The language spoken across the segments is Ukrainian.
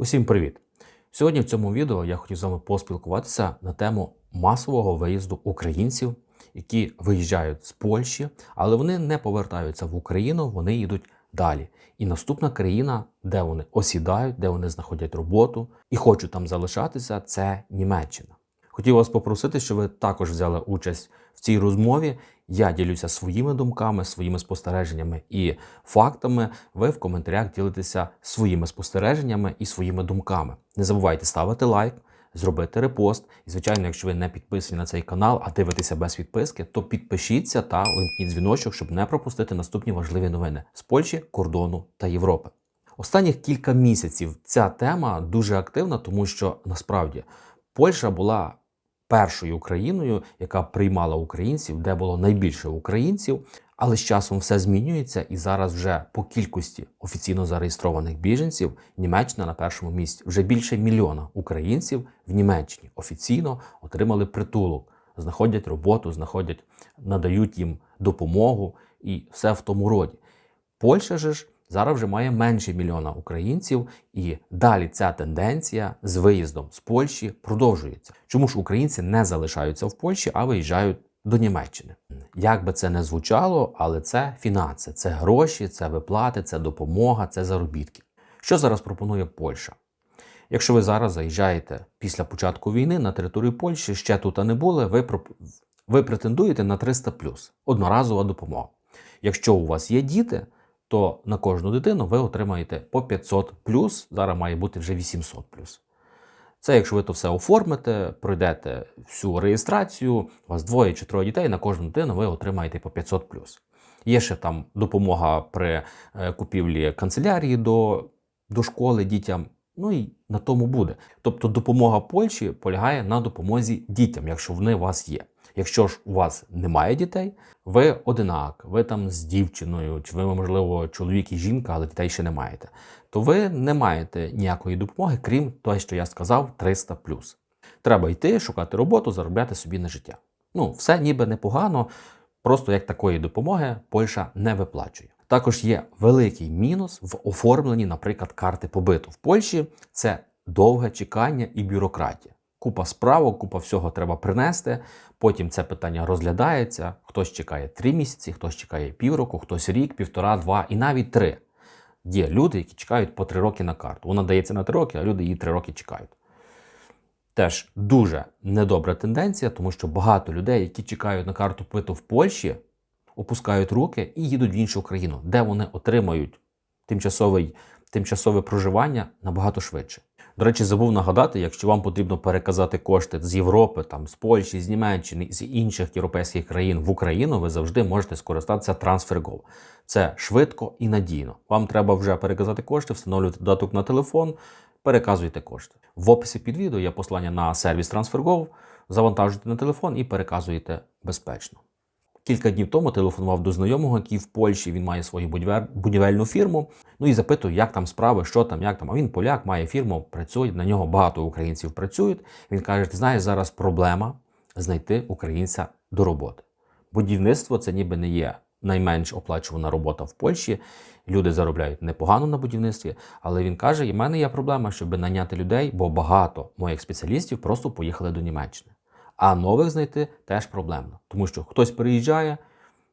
Усім привіт! Сьогодні в цьому відео я хотів з вами поспілкуватися на тему масового виїзду українців, які виїжджають з Польщі, але вони не повертаються в Україну, вони йдуть далі. І наступна країна, де вони осідають, де вони знаходять роботу і хочуть там залишатися, це Німеччина. Хотів вас попросити, щоб ви також взяли участь в цій розмові. Я ділюся своїми думками, своїми спостереженнями і фактами. Ви в коментарях ділитеся своїми спостереженнями і своїми думками. Не забувайте ставити лайк, зробити репост. І, звичайно, якщо ви не підписані на цей канал, а дивитеся без підписки, то підпишіться та увімкніть дзвіночок, щоб не пропустити наступні важливі новини з Польщі, кордону та Європи. Останніх кілька місяців ця тема дуже активна, тому що насправді Польща була першою країною, яка приймала українців, де було найбільше українців. Але з часом все змінюється, і зараз вже по кількості офіційно зареєстрованих біженців Німеччина на першому місці. Вже більше мільйона українців в Німеччині офіційно отримали притулок, знаходять роботу, знаходять, надають їм допомогу і все в тому роді. Польща же ж зараз вже має менше мільйона українців, і далі ця тенденція з виїздом з Польщі продовжується. Чому ж українці не залишаються в Польщі, а виїжджають до Німеччини? Як би це не звучало, але це фінанси, це гроші, це виплати, це допомога, це заробітки. Що зараз пропонує Польща? Якщо ви зараз заїжджаєте після початку війни на територію Польщі, ще тут не були, ви, проп... ви претендуєте на 300 одноразова допомога. Якщо у вас є діти, то на кожну дитину ви отримаєте по 500 плюс, зараз має бути вже 800 плюс. Це якщо ви то все оформите, пройдете всю реєстрацію, у вас двоє чи троє дітей, на кожну дитину ви отримаєте по 500 плюс. Є ще там допомога при е, купівлі канцелярії до, до школи дітям. Ну і на тому буде. Тобто допомога Польщі полягає на допомозі дітям, якщо вони у вас є. Якщо ж у вас немає дітей, ви одинак, ви там з дівчиною, чи ви, можливо, чоловік і жінка, але дітей ще не маєте, то ви не маєте ніякої допомоги, крім того, що я сказав, 300 Треба йти, шукати роботу, заробляти собі на життя. Ну, все ніби непогано, просто як такої допомоги Польща не виплачує. Також є великий мінус в оформленні, наприклад, карти побиту в Польщі. Це довге чекання і бюрократія. Купа справок, купа всього треба принести. Потім це питання розглядається. Хтось чекає три місяці, хтось чекає півроку, хтось рік, півтора, два і навіть три. Є люди, які чекають по три роки на карту. Вона дається на три роки, а люди її три роки чекають. Теж дуже недобра тенденція, тому що багато людей, які чекають на карту питу в Польщі, опускають руки і їдуть в іншу країну, де вони отримають тимчасове проживання набагато швидше. До речі, забув нагадати, якщо вам потрібно переказати кошти з Європи, там з Польщі, з Німеччини з інших європейських країн в Україну, ви завжди можете скористатися TransferGo. Це швидко і надійно. Вам треба вже переказати кошти, встановлювати додаток на телефон, переказуйте кошти. В описі під відео є послання на сервіс TransferGo, завантажуйте на телефон і переказуєте безпечно. Кілька днів тому телефонував до знайомого, який в Польщі він має свою будівельну фірму. Ну і запитую, як там справи, що там, як там. А він поляк, має фірму, працює. На нього багато українців працюють. Він каже: Ти знаєш, зараз проблема знайти українця до роботи. Будівництво це ніби не є найменш оплачувана робота в Польщі. Люди заробляють непогано на будівництві, але він каже: і в мене є проблема, щоб наняти людей, бо багато моїх спеціалістів просто поїхали до Німеччини. А нових знайти теж проблемно, тому що хтось приїжджає,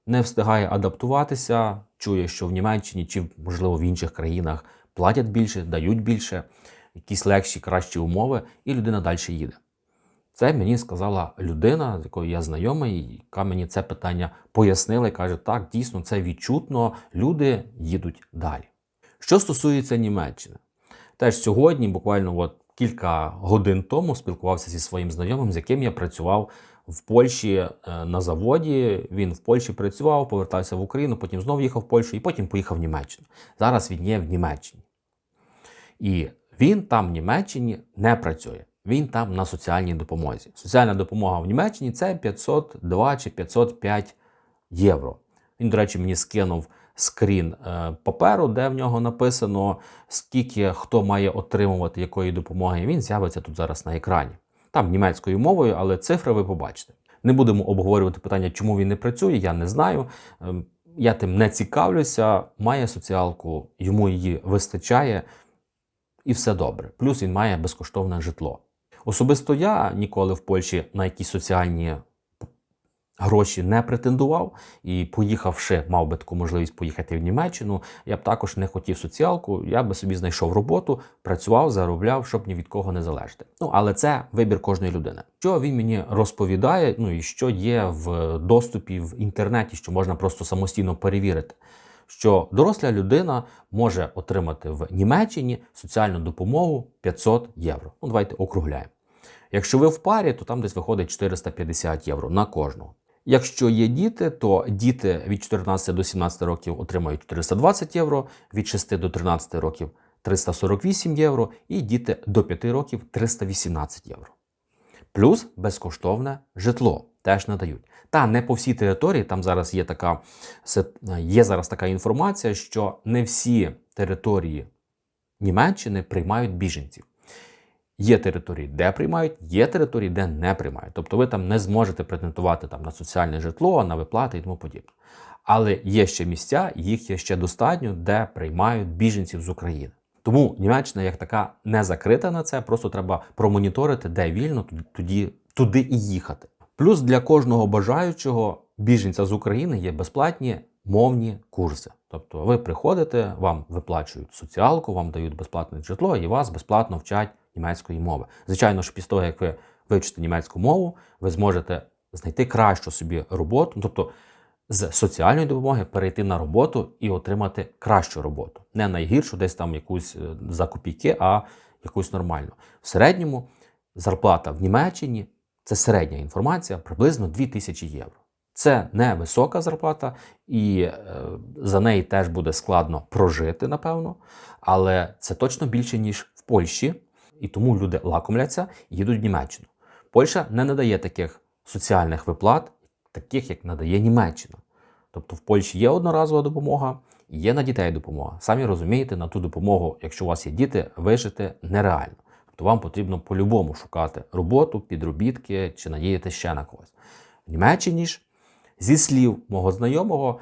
не встигає адаптуватися, чує, що в Німеччині чи, можливо, в інших країнах платять більше, дають більше, якісь легші, кращі умови, і людина далі їде. Це мені сказала людина, з якою я знайомий, яка мені це питання пояснила і каже, так, дійсно, це відчутно, люди їдуть далі. Що стосується Німеччини, теж сьогодні, буквально от кілька годин тому спілкувався зі своїм знайомим, з яким я працював в Польщі е, на заводі. Він в Польщі працював, повертався в Україну, потім знову їхав в Польщу і потім поїхав в Німеччину. Зараз він є в Німеччині. І він там в Німеччині не працює. Він там на соціальній допомозі. Соціальна допомога в Німеччині це 502 чи 505 євро. Він, до речі, мені скинув скрін е, паперу, де в нього написано, скільки хто має отримувати якої допомоги. Він з'явиться тут зараз на екрані. Там німецькою мовою, але цифри ви побачите. Не будемо обговорювати питання, чому він не працює, я не знаю. Ем, я тим не цікавлюся, має соціалку, йому її вистачає. і все добре. Плюс він має безкоштовне житло. Особисто я ніколи в Польщі на якісь соціальні гроші не претендував і, поїхавши, мав би таку можливість поїхати в Німеччину. Я б також не хотів соціалку. Я би собі знайшов роботу, працював, заробляв, щоб ні від кого не залежати. Ну але це вибір кожної людини. Що він мені розповідає, ну і що є в доступі в інтернеті, що можна просто самостійно перевірити. Що доросла людина може отримати в Німеччині соціальну допомогу 500 євро. Ну, давайте округляємо. Якщо ви в парі, то там десь виходить 450 євро на кожного. Якщо є діти, то діти від 14 до 17 років отримають 420 євро, від 6 до 13 років 348 євро, і діти до 5 років 318 євро. Плюс безкоштовне житло теж надають. Та не по всій території, там зараз є така, є зараз така інформація, що не всі території Німеччини приймають біженців. Є території, де приймають, є території, де не приймають. Тобто ви там не зможете претендувати там, на соціальне житло, на виплати і тому подібне. Але є ще місця, їх є ще достатньо, де приймають біженців з України. Тому Німеччина як така не закрита на це, просто треба промоніторити, де вільно, тоді туди і їхати. Плюс для кожного бажаючого біженця з України є безплатні мовні курси. Тобто ви приходите, вам виплачують соціалку, вам дають безплатне житло і вас безплатно вчать німецької мови. Звичайно, що після того, як ви вивчите німецьку мову, ви зможете знайти кращу собі роботу, тобто з соціальної допомоги перейти на роботу і отримати кращу роботу. Не найгіршу, десь там якусь за копійки, а якусь нормальну. В середньому зарплата в Німеччині це середня інформація, приблизно 2000 євро. Це не висока зарплата, і е, за неї теж буде складно прожити, напевно, але це точно більше, ніж в Польщі, і тому люди лакомляться і їдуть в Німеччину. Польща не надає таких соціальних виплат, таких як надає Німеччина. Тобто в Польщі є одноразова допомога, є на дітей допомога. Самі розумієте, на ту допомогу, якщо у вас є діти, вижити нереально. Тобто вам потрібно по-любому шукати роботу, підробітки чи надіяти ще на когось. В Німеччині ж, зі слів мого знайомого,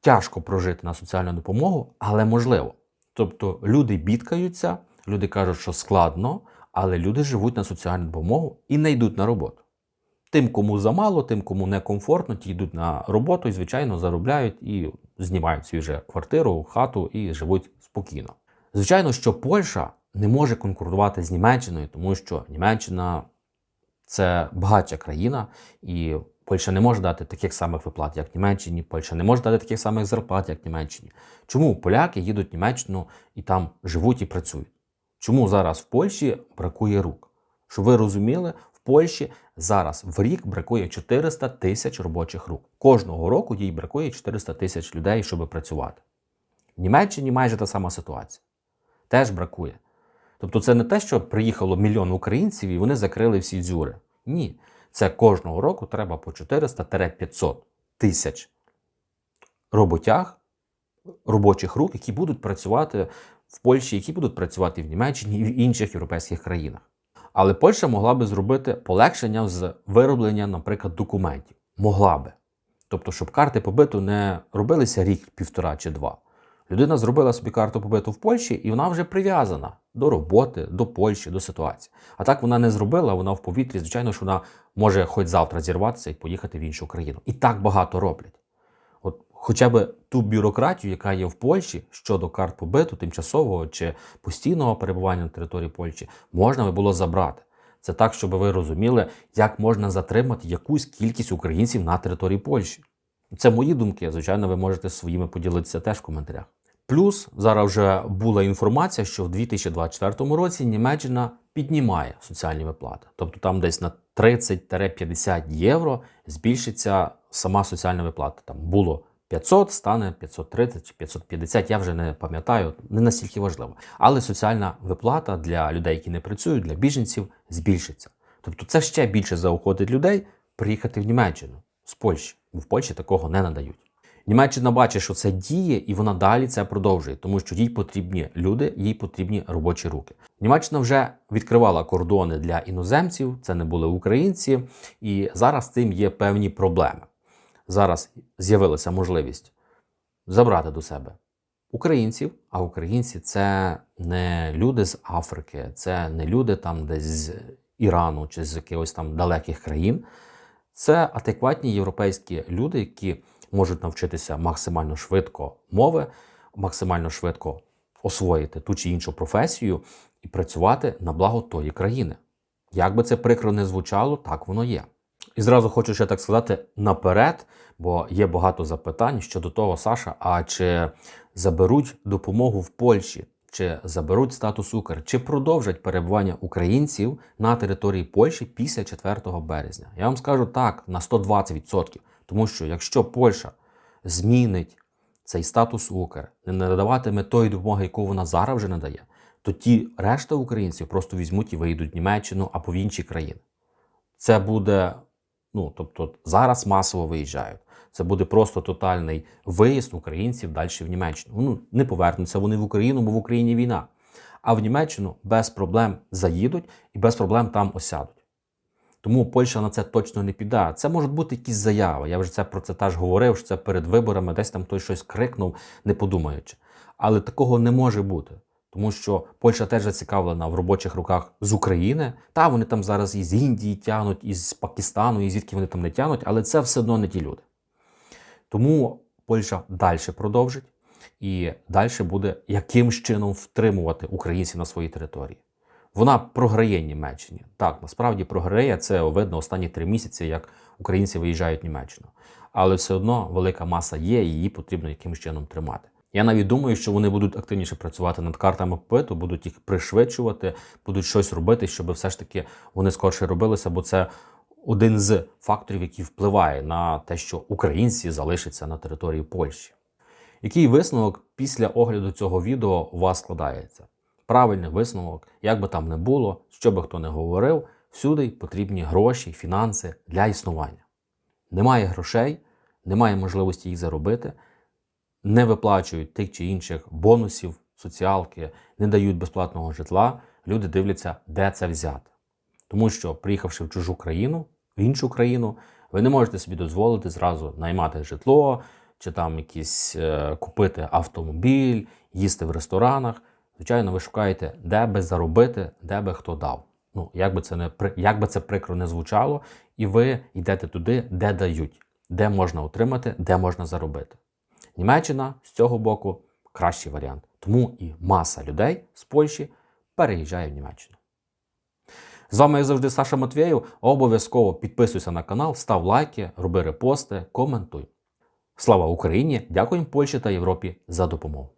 тяжко прожити на соціальну допомогу, але можливо. Тобто люди бідкаються, люди кажуть, що складно, але люди живуть на соціальну допомогу і не йдуть на роботу. Тим, кому замало, тим, кому некомфортно, ті йдуть на роботу і, звичайно, заробляють і знімають свіже квартиру, хату і живуть спокійно. Звичайно, що Польща не може конкурувати з Німеччиною, тому що Німеччина це багатша країна, і Польща не може дати таких самих виплат, як Німеччині. Польща не може дати таких самих зарплат, як Німеччині. Чому поляки їдуть в Німеччину і там живуть і працюють? Чому зараз в Польщі бракує рук? Щоб ви розуміли, в Польщі зараз в рік бракує 400 тисяч робочих рук. Кожного року їй бракує 400 тисяч людей, щоб працювати. В Німеччині майже та сама ситуація. Теж бракує. Тобто, це не те, що приїхало мільйон українців і вони закрили всі дзюри. Ні. Це кожного року треба по 400-500 тисяч роботяг, робочих рук, які будуть працювати в Польщі, які будуть працювати в Німеччині і в інших європейських країнах. Але Польща могла би зробити полегшення з вироблення, наприклад, документів. Могла би. Тобто, щоб карти побиту не робилися рік, півтора чи два. Людина зробила собі карту побиту в Польщі, і вона вже прив'язана до роботи, до Польщі, до ситуації. А так вона не зробила, вона в повітрі, звичайно, що вона може хоч завтра зірватися і поїхати в іншу країну. І так багато роблять. От хоча б ту бюрократію, яка є в Польщі щодо карт побиту, тимчасового чи постійного перебування на території Польщі, можна би було забрати. Це так, щоб ви розуміли, як можна затримати якусь кількість українців на території Польщі. Це мої думки. Звичайно, ви можете своїми поділитися теж в коментарях. Плюс зараз вже була інформація, що в 2024 році Німеччина піднімає соціальні виплати. Тобто там десь на 30-50 євро збільшиться сама соціальна виплата. Там було 500, стане 530 чи 550, я вже не пам'ятаю, не настільки важливо. Але соціальна виплата для людей, які не працюють, для біженців, збільшиться. Тобто це ще більше заохотить людей приїхати в Німеччину з Польщі, бо в Польщі такого не надають. Німеччина бачить, що це діє, і вона далі це продовжує, тому що їй потрібні люди, їй потрібні робочі руки. Німеччина вже відкривала кордони для іноземців, це не були українці, і зараз з цим є певні проблеми. Зараз з'явилася можливість забрати до себе українців, а українці це не люди з Африки, це не люди там десь з Ірану чи з якихось там далеких країн. Це адекватні європейські люди, які можуть навчитися максимально швидко мови, максимально швидко освоїти ту чи іншу професію і працювати на благо тої країни. Як би це прикро не звучало, так воно є. І зразу хочу ще так сказати наперед, бо є багато запитань щодо того, Саша, а чи заберуть допомогу в Польщі, чи заберуть статус Укр, чи продовжать перебування українців на території Польщі після 4 березня? Я вам скажу так, на 120%. Тому що якщо Польща змінить цей статус Укр, не надаватиме тої допомоги, яку вона зараз вже надає, то ті решта українців просто візьмуть і виїдуть в Німеччину або в інші країни. Це буде, ну тобто зараз масово виїжджають. Це буде просто тотальний виїзд українців далі в Німеччину. Ну не повернуться вони в Україну, бо в Україні війна. А в Німеччину без проблем заїдуть і без проблем там осядуть. Тому Польща на це точно не піде. Це можуть бути якісь заяви. Я вже це про це теж говорив, що це перед виборами, десь там хтось щось крикнув, не подумаючи. Але такого не може бути. Тому що Польща теж зацікавлена в робочих руках з України. Та вони там зараз із Індії тягнуть, із Пакистану, і звідки вони там не тягнуть, але це все одно не ті люди. Тому Польща далі продовжить і далі буде якимсь чином втримувати українців на своїй території. Вона програє Німеччині. Так, насправді програє це видно останні три місяці, як українці виїжджають в Німеччину. Але все одно велика маса є, і її потрібно якимось чином тримати. Я навіть думаю, що вони будуть активніше працювати над картами попиту, будуть їх пришвидшувати, будуть щось робити, щоб все ж таки вони скорше робилися, бо це один з факторів, який впливає на те, що українці залишаться на території Польщі. Який висновок після огляду цього відео у вас складається? Правильний висновок, як би там не було, що би хто не говорив, всюди потрібні гроші, фінанси для існування. Немає грошей, немає можливості їх заробити, не виплачують тих чи інших бонусів, соціалки, не дають безплатного житла. Люди дивляться, де це взяти. Тому що, приїхавши в чужу країну, в іншу країну, ви не можете собі дозволити зразу наймати житло чи там якісь е, купити автомобіль, їсти в ресторанах. Звичайно, ви шукаєте, де би заробити, де би хто дав. Ну, як би це не як би це прикро не звучало, і ви йдете туди, де дають, де можна отримати, де можна заробити. Німеччина з цього боку кращий варіант. Тому і маса людей з Польщі переїжджає в Німеччину. З вами, як завжди, Саша Матвєєв. Обов'язково підписуйся на канал, став лайки, роби репости, коментуй. Слава Україні! Дякуємо Польщі та Європі за допомогу.